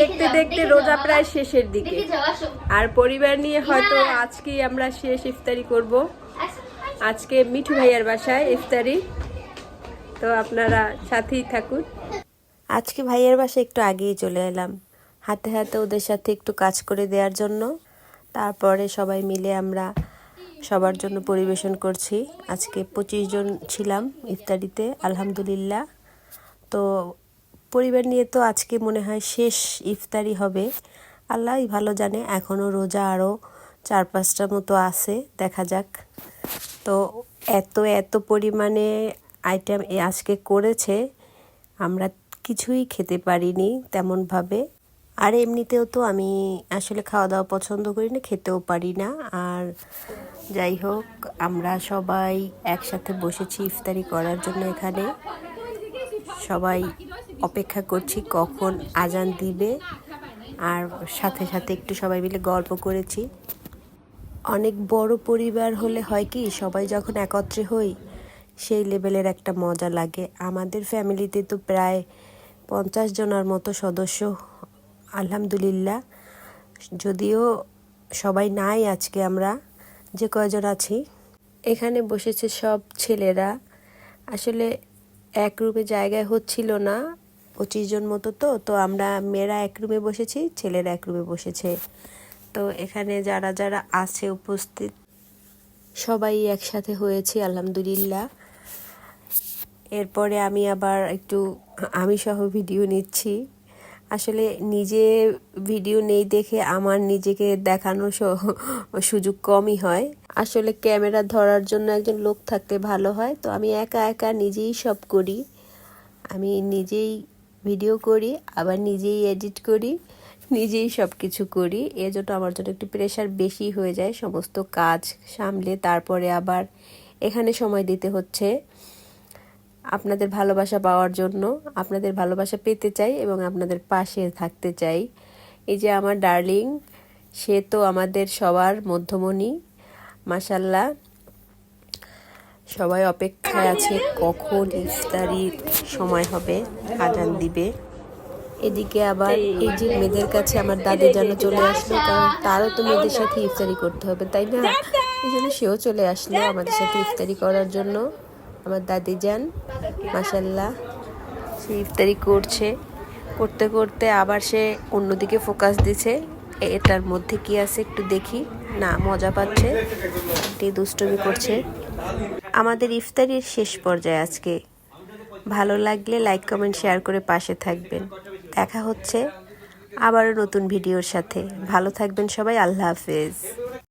দেখতে দেখতে রোজা প্রায় শেষের দিকে। আর পরিবার নিয়ে হয়তো আজকেই আমরা শেষ ইফতারি করব। আজকে মিঠু ভাইয়ার বাসায় ইফতারি। তো আপনারা সাথেই থাকুন। আজকে ভাইয়ের বাসায় একটু আগেই চলে এলাম। হাতে হাতে ওদের সাথে একটু কাজ করে দেওয়ার জন্য। তারপরে সবাই মিলে আমরা সবার জন্য পরিবেশন করছি। আজকে পঁচিশ জন ছিলাম ইফতারিতে আলহামদুলিল্লাহ। তো পরিবার নিয়ে তো আজকে মনে হয় শেষ ইফতারি হবে। আল্লাহই ভালো জানে এখনও রোজা আরও চার পাঁচটা মতো আছে, দেখা যাক। তো এত এত পরিমাণে আইটেম আজকে করেছে, আমরা কিছুই খেতে পারিনি তেমনভাবে। আর এমনিতেও তো আমি আসলে খাওয়া দাওয়া পছন্দ করি না, খেতেও পারি না। আর যাই হোক, আমরা সবাই একসাথে বসেছি ইফতারি করার জন্য এখানে। সবাই অপেক্ষা করছি কখন আজান দিবে। আর সাথে সাথে একটু সবাই মিলে গল্প করেছি। অনেক বড় পরিবার হলে হয় কি, সবাই যখন একত্রে হই, সেই লেভেলের একটা মজা লাগে। আমাদের ফ্যামিলিতে তো প্রায় পঞ্চাশ জনের মতো সদস্য, আলহামদুলিল্লাহ। যদিও সবাই নাই আজকে আমরা, যে কয়জন আছি। এখানে বসেছে সব ছেলেরা। আসলে এক রুমে জায়গায় হচ্ছিল না, পঁচিশ জন মতো তো তো আমরা মেয়েরা এক রুমে বসেছি, ছেলেরা এক রুমে বসেছে। তো এখানে যারা যারা আছে উপস্থিত, সবাই একসাথে হয়েছে, আলহামদুলিল্লাহ। এরপরে আমি আবার একটু আমি সহ ভিডিও নিচ্ছি। আসলে নিজে ভিডিও নেই দেখে আমার নিজেকে দেখানোর স- সুযোগ কমই হয়। আসলে ক্যামেরা ধরার জন্য একজন লোক থাকতে ভালো হয়, তো আমি একা একা নিজেই সব করি। আমি নিজেই ভিডিও করি, আবার নিজেই এডিট করি, নিজেই সব কিছু করি এজন্য আমার জন্য একটু প্রেশার বেশি হয়ে যায় সমস্ত কাজ সামলে, তারপরে আবার এখানে সময় দিতে হচ্ছে। আপনাদের ভালোবাসা পাওয়ার জন্য আপনাদের ভালোবাসা পেতে চাই এবং আপনাদের পাশে থাকতে চাই। এই যে আমার ডার্লিং, সে তো আমাদের সবার মধ্যমণি। মাসাল্লাহ সবাই অপেক্ষায় আছে কখন ইফতারির সময় হবে আজান দিবে। এদিকে আবার এই যে মেয়েদের কাছে আমার দাদি যেন চলে আসলো, কারণ তারও তো মেয়েদের সাথে ইফতারি করতে হবে, তাই না? এই জন্য সেও চলে আসলো আমাদের সাথে ইফতারি করার জন্য। আমার দাদি যান মাসাল্লাহ সে ইফতারি করছে। করতে করতে আবার সে অন্যদিকে ফোকাস দিছে। এটার মধ্যে কি আছে একটু দেখি। না, মজা পাচ্ছে। একটি দুষ্টমি করছে। আমাদের ইফতারির শেষ পর্যায়ে আজকে। ভালো লাগলে লাইক কমেন্ট শেয়ার করে পাশে থাকবেন। দেখা হচ্ছে আবারও নতুন ভিডিওর সাথে। ভালো থাকবেন সবাই। আল্লাহ হাফেজ।